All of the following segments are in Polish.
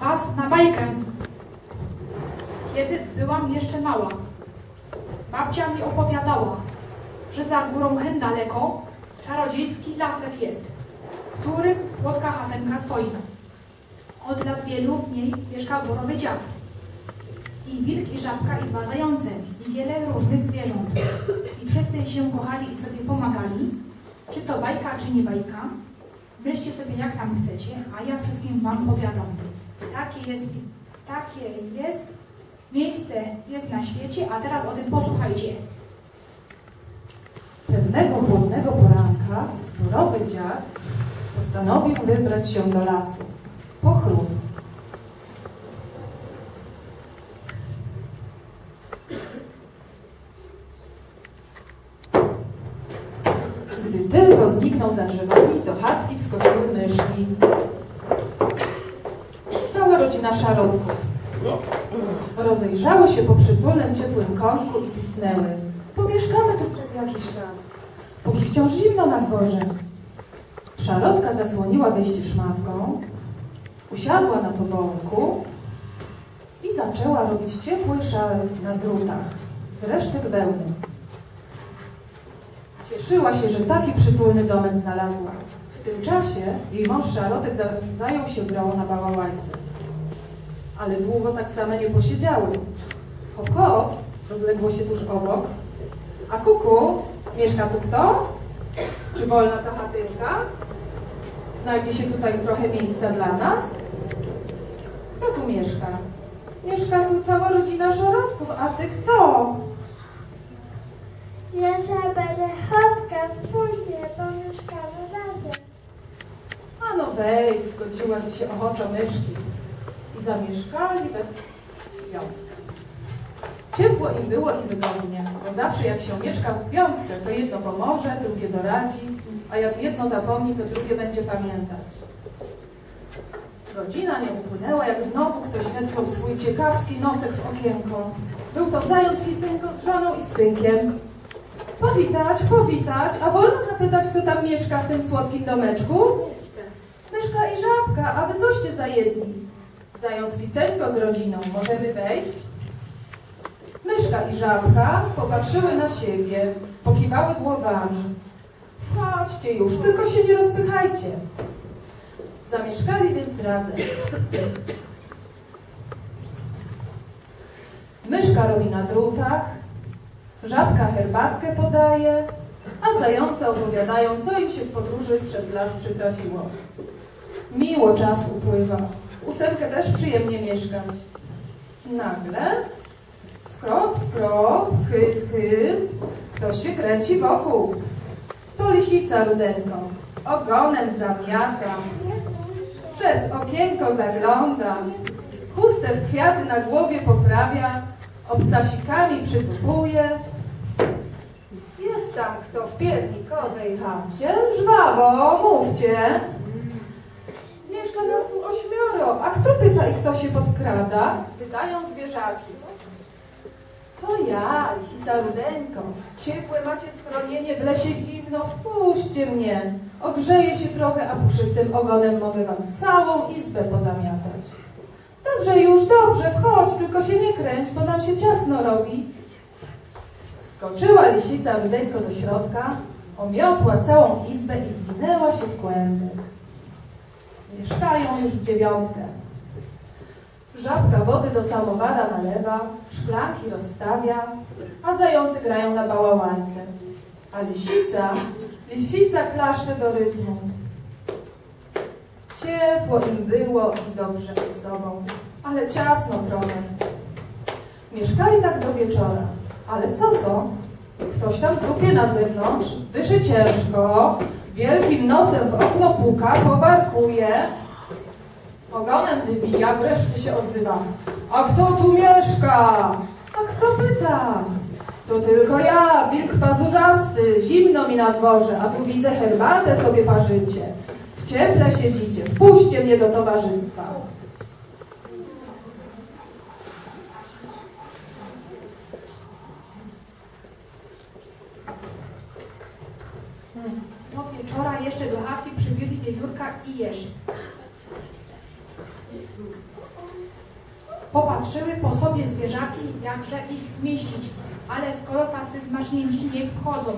was na bajkę. Kiedy byłam jeszcze mała, babcia mi opowiadała, że za górą hen daleko czarodziejski lasek jest, w którym słodka chatenka stoi. Od lat wielu w niej mieszkał borowy dziad. I wilk, i żabka, i dwa zające, i wiele różnych zwierząt. I wszyscy się kochali i sobie pomagali. Czy to bajka, czy nie bajka? Myślcie sobie jak tam chcecie, a ja wszystkim wam powiadam. Takie jest, takie jest, miejsce jest na świecie, a teraz o tym posłuchajcie. Pewnego chłodnego poranka borowy dziad postanowił wybrać się do lasu po chrust. Gdy tylko zniknął za drzewami, do chatki wskoczyły myszki. Szarodków. Rozejrzały się po przytulnym, ciepłym kątku i pisnęły. Pomieszkamy tu przez jakiś czas, póki wciąż zimno na dworze. Szarotka zasłoniła wejście szmatką, usiadła na tobołku i zaczęła robić ciepły szal na drutach z resztek wełny. Cieszyła się, że taki przytulny domek znalazła. W tym czasie jej mąż Szarotek za- zajął się grą na bałałajce. Ale długo tak same nie posiedziały. Hop, rozległo się tuż obok. A kuku, mieszka tu kto? Czy wolna ta chatynka? Znajdzie się tutaj trochę miejsca dla nas? Kto tu mieszka? Mieszka tu cała rodzina Szarodków, a ty kto? Nasza będzie chodka wspólnie, bo mieszkamy razem. A no weź, zgodziła się ochoczo myszki. Zamieszkali we piątkę. Ciepło im było i wygodnie, bo zawsze jak się mieszka w piątkę, to jedno pomoże, drugie doradzi, a jak jedno zapomni, to drugie będzie pamiętać. Godzina nie upłynęła, jak znowu ktoś wetknął swój ciekawski nosek w okienko. Był to zając Kicynko z żoną i z synkiem. Powitać, powitać, a wolno zapytać, kto tam mieszka w tym słodkim domeczku? Myszka i żabka, a wy coście za jedni? Zając Kiceńko z rodziną, możemy wejść? Myszka i żabka popatrzyły na siebie, pokiwały głowami. Chodźcie już, tylko się nie rozpychajcie. Zamieszkali więc razem. Myszka robi na drutach, żabka herbatkę podaje, a zające opowiadają, co im się w podróży przez las przytrafiło. Miło czas upływa. Ósemkę też przyjemnie mieszkać. Nagle skrop, skrop, hyc, hyc, ktoś się kręci wokół. To lisica rudenką, ogonem zamiata, przez okienko zagląda, chustę kwiaty na głowie poprawia, obcasikami przytupuje. Jest tam kto w piernikowej chacie? Żwawo, mówcie. Mieszka nas a kto pyta i kto się podkrada? Pytają zwierzaki. To ja, lisica rudenko. Ciepłe macie schronienie, w lesie zimno, wpuśćcie mnie. Ogrzeję się trochę, a puszystym ogonem mogę wam całą izbę pozamiatać. Dobrze już, dobrze, wchodź, tylko się nie kręć, bo nam się ciasno robi. Skoczyła lisica rudenko do środka, omiotła całą izbę i zwinęła się w kłęby. Mieszkają już w dziewiątkę. Żabka wody do samowara nalewa, szklanki rozstawia, a zające grają na bałałance. A lisica, lisica klaszcze do rytmu. Ciepło im było i dobrze z sobą, ale ciasno trochę. Mieszkali tak do wieczora, ale co to? Ktoś tam tupie na zewnątrz, dyszy ciężko, wielkim nosem w okno puka, powarkuje, ogonem wybija, wreszcie się odzywa. A kto tu mieszka? A kto pyta? To tylko ja, wilk pazurzasty, zimno mi na dworze, a tu widzę herbatę sobie parzycie. W cieple siedzicie, wpuśćcie mnie do towarzystwa. Do wieczora jeszcze do chatki przybiegli wiewiórka i jeż. Popatrzyły po sobie zwierzaki, jakże ich zmieścić, ale skoro tacy zmarznięci niech wchodzą.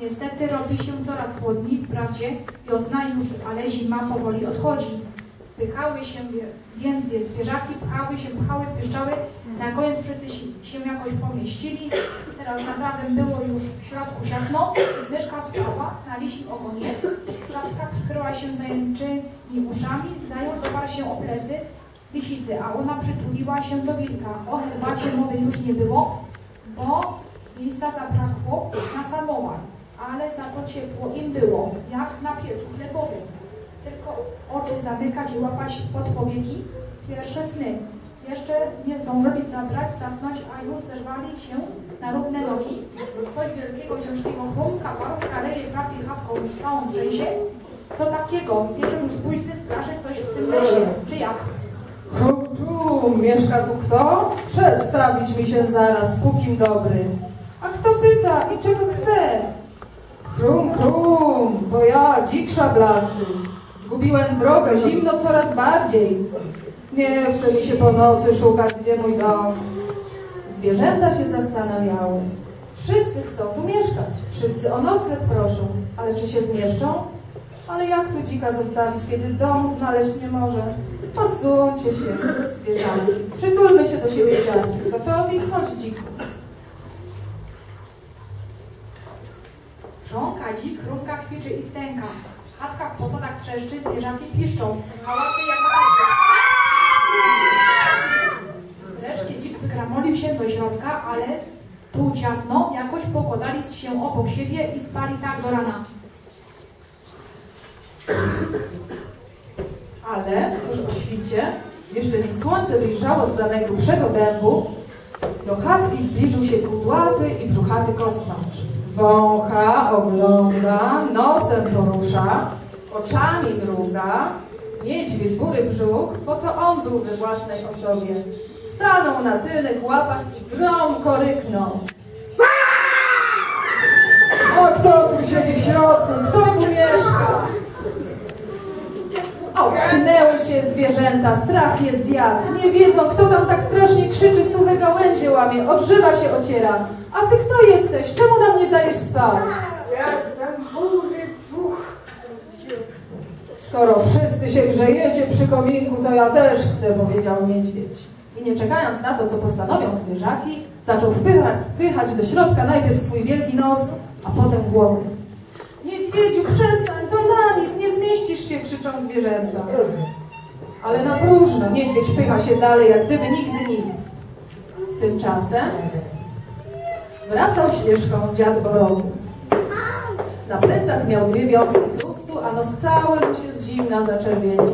Niestety robi się coraz chłodniej, wprawdzie wiosna już, ale zima powoli odchodzi. Pychały się więc wie- zwierzaki, pchały się, pchały, piszczały, na koniec wszyscy się, jakoś pomieścili. Teraz naprawdę było już w środku ciasno, myszka spała na lisim ogonie, żabka przykryła się zajęczymi uszami, zając oparł się o plecy lisicy, a ona przytuliła się do wilka. O herbacie mowy już nie było, bo miejsca zabrakło na samowar, ale za to ciepło im było, jak na piecu chlebowym. Tylko oczy zamykać i łapać pod powieki pierwsze sny. Jeszcze nie zdążyli zabrać, zasnąć, a już zerwali się na równe nogi. Coś wielkiego, ciężkiego chrumka, warska, leje, chrapie, chatką, całą trzęsie. Co takiego? Wieczór już późny, straszy coś w tym lesie. Czy jak? Krum, krum, mieszka tu kto? Przedstawić mi się zaraz, pókim dobry. A kto pyta i czego chce? Krum, krum, to ja, dzik szablasty. Zgubiłem drogę, zimno coraz bardziej. Nie chce mi się po nocy szukać, gdzie mój dom. Zwierzęta się zastanawiały. Wszyscy chcą tu mieszkać, wszyscy o nocleg proszą, ale czy się zmieszczą? Ale jak tu dzika zostawić, kiedy dom znaleźć nie może? Posuńcie się, zwierzaki. Przytulmy się do siebie ciasno. Gotowi? Chodź, dziku. Brząka, dzik, chrumka, kwiczy i stęka. Chatka w posadach trzeszczy, zwierzaki piszczą. Hałasy jak na Wreszcie wygramolił się do środka, ale tu ciasno, jakoś pokładali się obok siebie i spali tak do rana. Ale tuż o świcie, jeszcze nim słońce wyjrzało z najgrubszego dębu, do chatki zbliżył się kudłaty i brzuchaty kosmacz. Wącha, ogląda, nosem porusza, oczami mruga, niedźwiedź bury brzuch, bo to on był we własnej osobie. Stanął na tylnych łapach i gromko ryknął. O, kto tu siedzi w środku? Kto tu mieszka? Ocknęły się zwierzęta, strach jest zjadł. Nie wiedzą, kto tam tak strasznie krzyczy, suche gałęzie łamie, odżywa się ociera. A ty kto jesteś? Czemu nam nie dajesz spać? Skoro wszyscy się grzejecie przy kominku, to ja też chcę, powiedział niedźwiedź. I nie czekając na to, co postanowią zwierzaki, zaczął wpychać, do środka najpierw swój wielki nos, a potem głowę. Niedźwiedziu, przestań, to na nic, nie zmieścisz się, krzyczą zwierzęta. Ale na próżno, niedźwiedź pycha się dalej, jak gdyby nigdy nic. Tymczasem wracał ścieżką dziad Borowy. Na plecach miał dwie wiązki chrustu, a nos cały mu się z zimna zaczerwienił.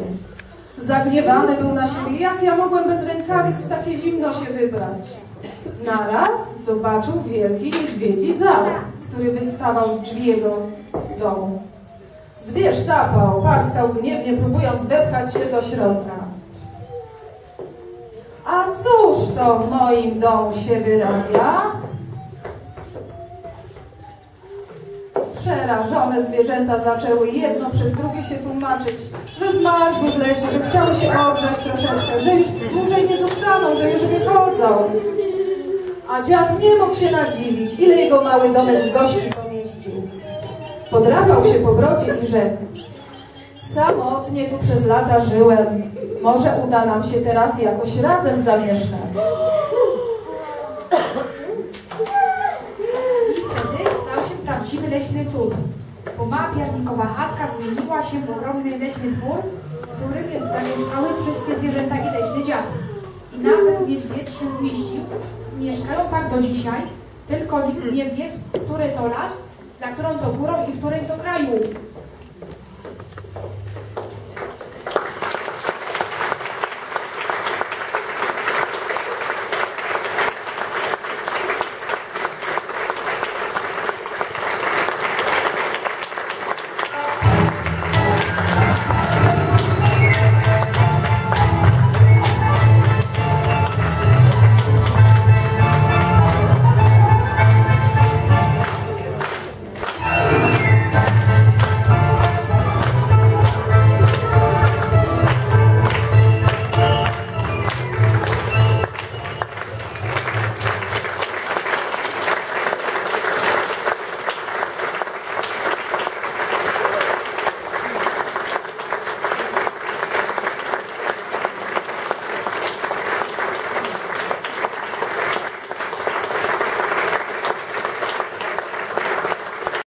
Zagniewany był na siebie, jak ja mogłem bez rękawic w takie zimno się wybrać. Naraz zobaczył wielki niedźwiedzi zad, który wystawał z drzwi jego domu. Zwierz zapał, parskał gniewnie, próbując wepchać się do środka. A cóż to w moim domu się wyrabia? Przerażone zwierzęta zaczęły jedno przez drugie się tłumaczyć, że zmarzły w lesie, że chciały się ogrzać troszeczkę, że już dłużej nie zostaną, że już wychodzą. A dziad nie mógł się nadziwić, ile jego mały domek gości pomieścił. Podrapał się po brodzie i rzekł, samotnie tu przez lata żyłem, może uda nam się teraz jakoś razem zamieszkać. I wtedy stał się prawdziwy leśny cud. Bo mała piernikowa chatka zmieniła się w ogromny leśny dwór, w którym jest zamieszkały wszystkie zwierzęta i leśny dziad. I nawet niedźwiedź się zmieścił. Mieszkają tak do dzisiaj, tylko nikt nie wie, który to las, za którą to górą i w którym to kraju.